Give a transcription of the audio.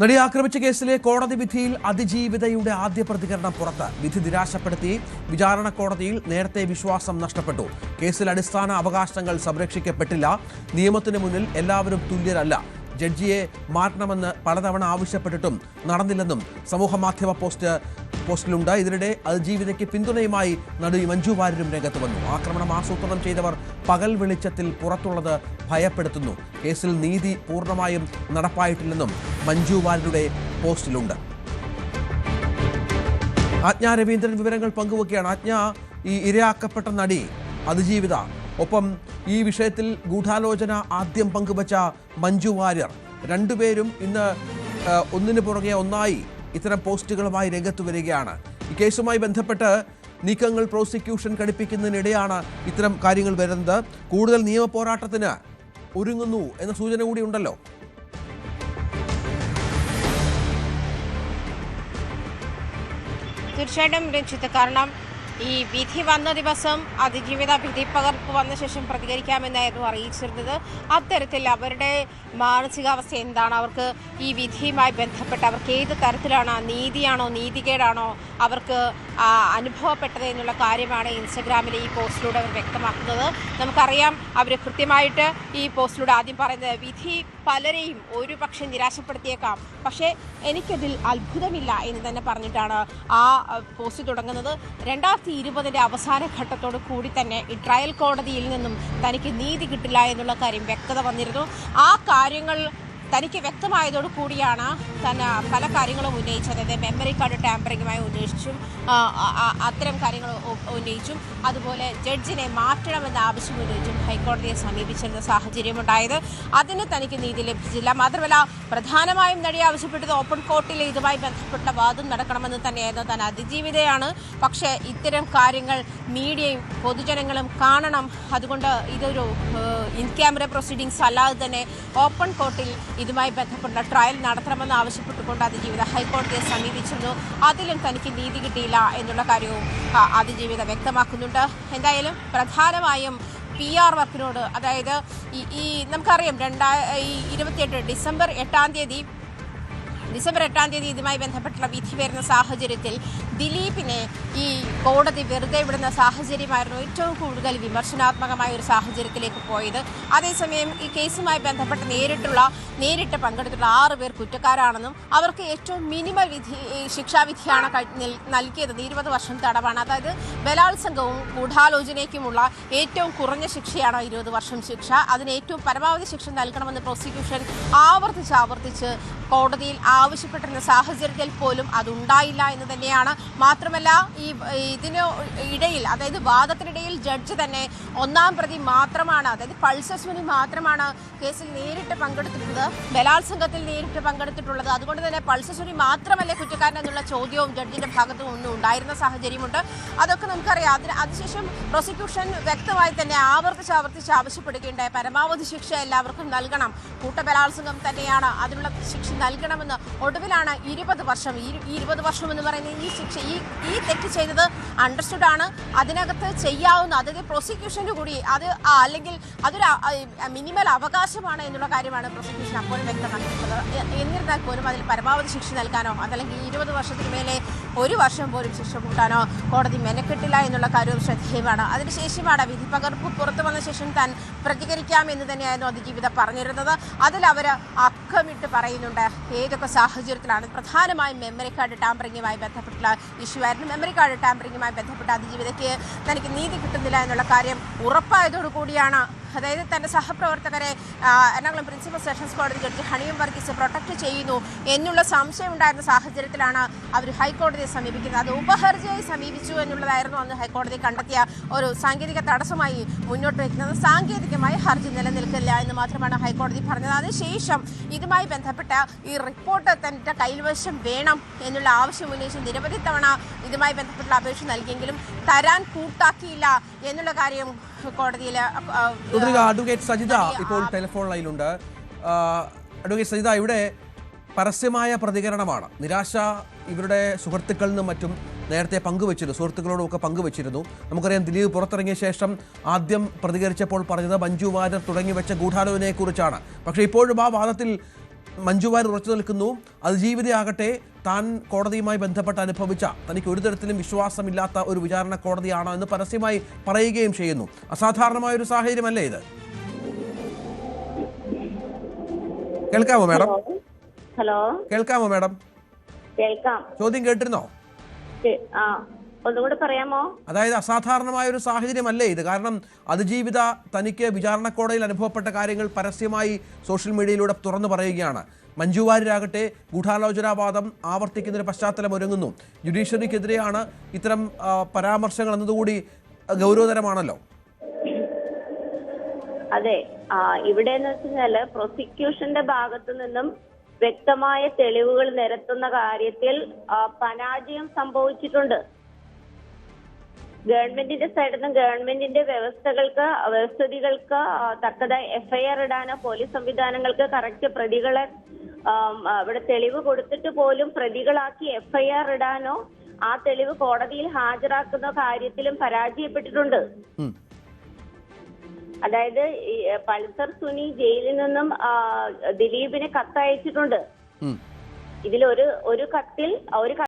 നടിയെ ആക്രമിച്ച കേസിലെ കോടതി വിധിയിൽ അതിജീവിതയുടെ ആദ്യ പ്രതികരണം പുറത്ത്. വിധി നിരാശപ്പെടുത്തി വിചാരണ കോടതിയിൽ നേരത്തെ വിശ്വാസം നഷ്ടപ്പെട്ടു. കേസിൽ അടിസ്ഥാന അവകാശങ്ങൾ സംരക്ഷിക്കപ്പെട്ടില്ല. നിയമത്തിന് മുന്നിൽ എല്ലാവരും തുല്യരല്ല. ജഡ്ജിയെ മാറ്റണമെന്ന് പലതവണ ആവശ്യപ്പെട്ടിട്ടും നടന്നില്ലെന്നും സമൂഹ മാധ്യമ പോസ്റ്റ് പോസ്റ്റിലുണ്ട്. ഇതിനിടെ അതിജീവിതയ്ക്ക് പിന്തുണയുമായി നടി മഞ്ജു വാര്യരും രംഗത്ത് വന്നു. ആക്രമണം ആസൂത്രണം ചെയ്തവർ പകൽ വെളിച്ചത്തിൽ പുറത്തുള്ളത് ഭയപ്പെടുത്തുന്നു. കേസിൽ നീതി പൂർണമായും നടപ്പായിട്ടില്ലെന്നും മഞ്ജു വാര്യരുടെ പോസ്റ്റിലുണ്ട്. ആജ്ഞ രവീന്ദ്രൻ വിവരങ്ങൾ പങ്കുവെക്കുകയാണ്. ആജ്ഞ ഈ ഇരയാക്കപ്പെട്ട നടി അതിജീവിത ഒപ്പം ഈ വിഷയത്തിൽ ഗൂഢാലോചന ആദ്യം പങ്കുവച്ച മഞ്ജു വാര്യർ. രണ്ടുപേരും ഇന്ന് ഒന്നിനു പുറകെ ഒന്നായി ഇത്തരം പോസ്റ്റുകളുമായി രംഗത്ത് വരികയാണ്. ഈ കേസുമായി ബന്ധപ്പെട്ട് നീക്കങ്ങൾ പ്രോസിക്യൂഷൻ ഘടിപ്പിക്കുന്നതിനിടെയാണ് ഇത്തരം കാര്യങ്ങൾ വരുന്നത്. കൂടുതൽ നിയമ പോരാട്ടത്തിന് ഒരുങ്ങുന്നു എന്ന സൂചന കൂടി ഉണ്ടല്ലോ. തീർച്ചയായിട്ടും രഞ്ജിത്ത് കാരണം ഈ വിധി വന്ന ദിവസം അതിജീവിത വിധി പകർപ്പ് വന്ന ശേഷം പ്രതികരിക്കാമെന്നായിരുന്നു അറിയിച്ചിരുന്നത്. അത്തരത്തിൽ അവരുടെ മാനസികാവസ്ഥ എന്താണ്? അവർക്ക് ഈ വിധിയുമായി ബന്ധപ്പെട്ട് അവർക്ക് ഏത് തരത്തിലാണ് നീതിയാണോ നീതികേടാണോ അവർക്ക് അനുഭവപ്പെട്ടത് എന്നുള്ള കാര്യമാണ് ഇൻസ്റ്റഗ്രാമിലെ ഈ പോസ്റ്റിലൂടെ അവർ വ്യക്തമാക്കുന്നത്. നമുക്കറിയാം അവർ കൃത്യമായിട്ട് ഈ പോസ്റ്റിലൂടെ ആദ്യം പറയുന്നത് വിധി പലരെയും ഒരു പക്ഷേ നിരാശപ്പെടുത്തിയേക്കാം. പക്ഷേ എനിക്കതിൽ അത്ഭുതമില്ല എന്ന് തന്നെ പറഞ്ഞിട്ടാണ് ആ പോസ്റ്റ് തുടങ്ങുന്നത്. രണ്ടായിരത്തി ഇരുപതിന്റെ അവസാന ഘട്ടത്തോട് കൂടി തന്നെ ഈ ട്രയൽ കോടതിയിൽ നിന്നും തനിക്ക് നീതി കിട്ടില്ല എന്നുള്ള കാര്യം വ്യക്തത വന്നിരുന്നു. ആ കാര്യങ്ങൾ തനിക്ക് വ്യക്തമായതോടു കൂടിയാണ് താൻ പല കാര്യങ്ങളും ഉന്നയിച്ചത്. മെമ്മറി കാർഡ് ടാമ്പറിങ്ങുമായി ഉന്നയിച്ചും അത്തരം കാര്യങ്ങൾ ഉന്നയിച്ചും അതുപോലെ ജഡ്ജിനെ മാറ്റണമെന്ന ആവശ്യം ഉന്നയിച്ചും ഹൈക്കോടതിയെ സമീപിച്ചിരുന്ന സാഹചര്യമുണ്ടായത്. അതിന് തനിക്ക് നീതി ലഭിച്ചില്ല. മാത്രമല്ല പ്രധാനമായും നടി ആവശ്യപ്പെട്ടത് ഓപ്പൺ കോർട്ടിൽ ഇതുമായി ബന്ധപ്പെട്ട വാദം നടക്കണമെന്ന് തന്നെയായിരുന്നു താൻ അതിജീവിതയാണ്. പക്ഷേ ഇത്തരം കാര്യങ്ങൾ മീഡിയയും പൊതുജനങ്ങളും കാണണം. അതുകൊണ്ട് ഇതൊരു ഇൻ ക്യാമറ പ്രൊസീഡിങ്സ് അല്ലാതെ തന്നെ ഓപ്പൺ കോർട്ടിൽ ഇതുമായി ബന്ധപ്പെട്ട ട്രയൽ നടത്തണമെന്ന് ആവശ്യപ്പെട്ടുകൊണ്ട് അതിജീവിത ഹൈക്കോടതിയെ സമീപിച്ചിരുന്നു. അതിലും തനിക്ക് നീതി കിട്ടിയില്ല എന്നുള്ള കാര്യവും അതിജീവിത വ്യക്തമാക്കുന്നുണ്ട്. എന്തായാലും പ്രധാനമായും പി ആർ വർക്കിനോട് അതായത് ഈ നമുക്കറിയാം രണ്ടായി ഇരുപത്തിയെട്ട് ഡിസംബർ എട്ടാം തീയതി ഡിസംബർ എട്ടാം തീയതി ഇതുമായി ബന്ധപ്പെട്ടുള്ള വിധി വരുന്ന സാഹചര്യത്തിൽ ദിലീപിനെ ഈ കോടതി വെറുതെ വിടുന്ന സാഹചര്യമായിരുന്നു ഏറ്റവും കൂടുതൽ വിമർശനാത്മകമായ ഒരു സാഹചര്യത്തിലേക്ക് പോയത്. അതേസമയം ഈ കേസുമായി ബന്ധപ്പെട്ട് നേരിട്ടുള്ള നേരിട്ട് പങ്കെടുത്തിട്ടുള്ള ആറ് പേർ കുറ്റക്കാരാണെന്നും അവർക്ക് ഏറ്റവും മിനിമം വിധി ശിക്ഷാവിധിയാണ് നൽകിയത്. ഇരുപത് വർഷം തടവാണ്. അതായത് ബലാത്സംഗവും ഗൂഢാലോചനയ്ക്കുമുള്ള ഏറ്റവും കുറഞ്ഞ ശിക്ഷയാണ് ഇരുപത് വർഷം ശിക്ഷ. അതിന് ഏറ്റവും പരമാവധി ശിക്ഷ നൽകണമെന്ന് പ്രോസിക്യൂഷൻ ആവർത്തിച്ച് ആവർത്തിച്ച് കോടതിയിൽ ആവശ്യപ്പെട്ടിരുന്ന സാഹചര്യത്തിൽ പോലും അതുണ്ടായില്ല എന്ന് തന്നെയാണ്. മാത്രമല്ല ഈ ഇതിന് ഇടയിൽ അതായത് വാദത്തിനിടയിൽ ജഡ്ജ് തന്നെ ഒന്നാം പ്രതി മാത്രമാണ് അതായത് പൾസസ്മിനി മാത്രമാണ് കേസിൽ നേരിട്ട് പങ്കെടുത്തിട്ടുള്ളത്. ബലാത്സംഗത്തിൽ നേരിട്ട് പങ്കെടുത്തിട്ടുള്ളത്. അതുകൊണ്ട് തന്നെ പൾസസ്മിനി മാത്രമല്ലേ കുറ്റക്കാരൻ എന്നുള്ള ചോദ്യവും ജഡ്ജിന്റെ ഭാഗത്തു നിന്നും ഉണ്ടായിരുന്ന സാഹചര്യമുണ്ട്. അതൊക്കെ നമുക്കറിയാം. അതിന് അതിനുശേഷം പ്രോസിക്യൂഷൻ വ്യക്തമായി തന്നെ ആവർത്തിച്ച് ആവർത്തിച്ച് ആവശ്യപ്പെടുകയുണ്ടായി. പരമാവധി ശിക്ഷ എല്ലാവർക്കും നൽകണം. കൂട്ടബലാത്സംഗം തന്നെയാണ് അതിനുള്ള ശിക്ഷ നൽകണമെന്ന് ഒടുവിലാണ് ഇരുപത് വർഷം ഈ ഇരുപത് വർഷം എന്ന് പറയുന്നത് ഈ ശിക്ഷ ഈ ഈ തെറ്റ് ചെയ്തത് അണ്ടർസ്റ്റുഡ് ആണ്. അതിനകത്ത് ചെയ്യാവുന്ന അതായത് പ്രോസിക്യൂഷന് കൂടി അത് അല്ലെങ്കിൽ അതൊരു മിനിമൽ അവകാശമാണ് എന്നുള്ള കാര്യമാണ് പ്രോസിക്യൂഷൻ അപ്പോഴും വ്യക്തമാക്കിയിട്ടുള്ളത്. എന്നിരുന്നാൽ പോലും അതിൽ പരമാവധി ശിക്ഷ നൽകാനോ അതല്ലെങ്കിൽ ഇരുപത് വർഷത്തിന് മേലെ ഒരു വർഷം പോലും ശിക്ഷ കൂട്ടാനോ കോടതി മെനക്കെട്ടില്ല എന്നുള്ള കാര്യവും ശ്രദ്ധേയമാണ്. അതിനുശേഷമാണ് വിധി പകർപ്പ് പുറത്തു വന്ന ശേഷം താൻ പ്രതികരിക്കാം എന്ന് തന്നെയായിരുന്നു അതിജീവിത പറഞ്ഞിരുന്നത്. അതിൽ അവർ അക്കമിട്ട് പറയുന്നുണ്ട്. ഏതൊക്കെ സാഹചര്യത്തിലാണ് പ്രധാനമായും മെമ്മറി കാർഡ് ടാമ്പറിങ്ങുമായി ബന്ധപ്പെട്ടുള്ള ഇഷ്യൂ ആയിരുന്നു. മെമ്മറി കാർഡ് ടാമ്പറിങ്ങുമായി ബന്ധപ്പെട്ട അതിജീവിതയ്ക്ക് തനിക്ക് നീതി കിട്ടുന്നില്ല എന്നുള്ള കാര്യം ഉറപ്പായതോടു കൂടിയാണ് അതായത് തന്റെ സഹപ്രവർത്തകരെ എറണാകുളം പ്രിൻസിപ്പൽ സെഷൻസ് കോടതി ജഡ്ജി ഹണിയും വർഗീസ് പ്രൊട്ടക്ട് ചെയ്യുന്നു എന്നുള്ള സംശയം ഉണ്ടായിരുന്ന സാഹചര്യത്തിലാണ് അവർ ഹൈക്കോടതിയെ സമീപിക്കുന്നത്. അത് ഉപഹർജിയായി സമീപിച്ചു എന്നുള്ളതായിരുന്നു അന്ന് ഹൈക്കോടതി കണ്ടെത്തിയ ഒരു സാങ്കേതിക തടസ്സമായി മുന്നോട്ട് വയ്ക്കുന്നത് സാങ്കേതികമായി ഹർജി നിലനിൽക്കില്ല എന്ന് മാത്രമാണ് ഹൈക്കോടതി പറഞ്ഞത്. അതിനുശേഷം ഇതുമായി ബന്ധപ്പെട്ട ഈ റിപ്പോർട്ട് തന്റെ കൈവശം വേണം എന്നുള്ള ആവശ്യം ഉന്നയിച്ച് നിരവധി തവണ ഇതുമായി ബന്ധപ്പെട്ടുള്ള അപേക്ഷ നൽകിയെങ്കിലും തരാൻ കൂട്ടാക്കിയില്ല എന്നുള്ള കാര്യം കോടതിയിൽ അഡ്വക്കേറ്റ് സജിത ഇപ്പോൾ ടെലിഫോൺ ലൈനിലുണ്ട് അഡ്വക്കേറ്റ് സജിത ഇവിടെ പരസ്യമായ പ്രതികരണമാണ്. നിരാശ ഇവരുടെ സുഹൃത്തുക്കളിൽ നിന്നും മറ്റും നേരത്തെ പങ്കുവച്ചിരുന്നു. സുഹൃത്തുക്കളോടും ഒക്കെ പങ്കുവച്ചിരുന്നു. നമുക്കറിയാം ദിലീപ് പുറത്തിറങ്ങിയ ശേഷം ആദ്യം പ്രതികരിച്ചപ്പോൾ പറഞ്ഞത് മഞ്ജു വാര്യർ തുടങ്ങി വെച്ച ഗൂഢാലോചനയെക്കുറിച്ചാണ്. പക്ഷേ ഇപ്പോഴും ആ വാദത്തിൽ മഞ്ജു വാര്യർ ഉറച്ചു നിൽക്കുന്നു. അതിജീവിതയാകട്ടെ താൻ കോടതിയുമായി ബന്ധപ്പെട്ട് അനുഭവിച്ച തനിക്ക് ഒരു തരത്തിലും വിശ്വാസമില്ലാത്ത ഒരു വിചാരണ കോടതിയാണോ എന്ന് പരസ്യമായി പറയുകയും ചെയ്യുന്നു. അസാധാരണമായ ഒരു സാഹചര്യമല്ലേ ഇത്? കേൾക്കാമോ മാഡം? ഹലോ. കേൾക്കാമോ മാഡം? കേൾക്കാം. ചോദ്യം കേട്ടിരുന്നോ? ആ. ഒന്നുകൂടി പറയാമോ? അതായത് അസാധാരണമായ ഒരു സാഹചര്യമല്ലേ ഇത്? കാരണം അതിജീവിത തനിക്ക് വിചാരണ കോടതിയിൽ അനുഭവപ്പെട്ട കാര്യങ്ങൾ പരസ്യമായി സോഷ്യൽ മീഡിയയിലൂടെ തുറന്നു പറയുകയാണ്. മഞ്ജു വാര്യരാകട്ടെ ഗൂഢാലോചനാവാദം ആവർത്തിക്കുന്നതിന് പശ്ചാത്തലം ഒരുങ്ങുന്നു. ജുഡീഷ്യറിക്കെതിരെയാണ് ഇത്തരം പരാമർശങ്ങൾ എന്നതുകൂടി ഗൗരവതരമാണല്ലോ. അതെ ഇവിടെ എന്ന് വെച്ചാൽ പ്രോസിക്യൂഷന്റെ ഭാഗത്തു നിന്നും വ്യക്തമായ തെളിവുകൾ നിരത്തുന്ന കാര്യത്തിൽ പരാജയം സംഭവിച്ചിട്ടുണ്ട്. ഗവൺമെന്റിന്റെ സൈഡിൽ നിന്ന് ഗവൺമെന്റിന്റെ വ്യവസ്ഥകൾക്ക് വ്യവസ്ഥിതികൾക്ക് തക്കതായി എഫ്ഐആർ ഇടാനോ പോലീസ് സംവിധാനങ്ങൾക്ക് കറക്റ്റ് പ്രതികളെ ഇവിടെ അവിടെ തെളിവ് കൊടുത്തിട്ട് പോലും പ്രതികളാക്കി എഫ്ഐആർ ഇടാനോ ആ തെളിവ് കോടതിയിൽ ഹാജരാക്കുന്ന കാര്യത്തിലും പരാജയപ്പെട്ടിട്ടുണ്ട്. അതായത് പൾസർ സുനി ജയിലിൽ നിന്നും ദിലീപിനെ കത്തയച്ചിട്ടുണ്ട്. ഇതിലൊരു ഇതിൽ ഒരു ഒരു കത്തിൽ ഒരു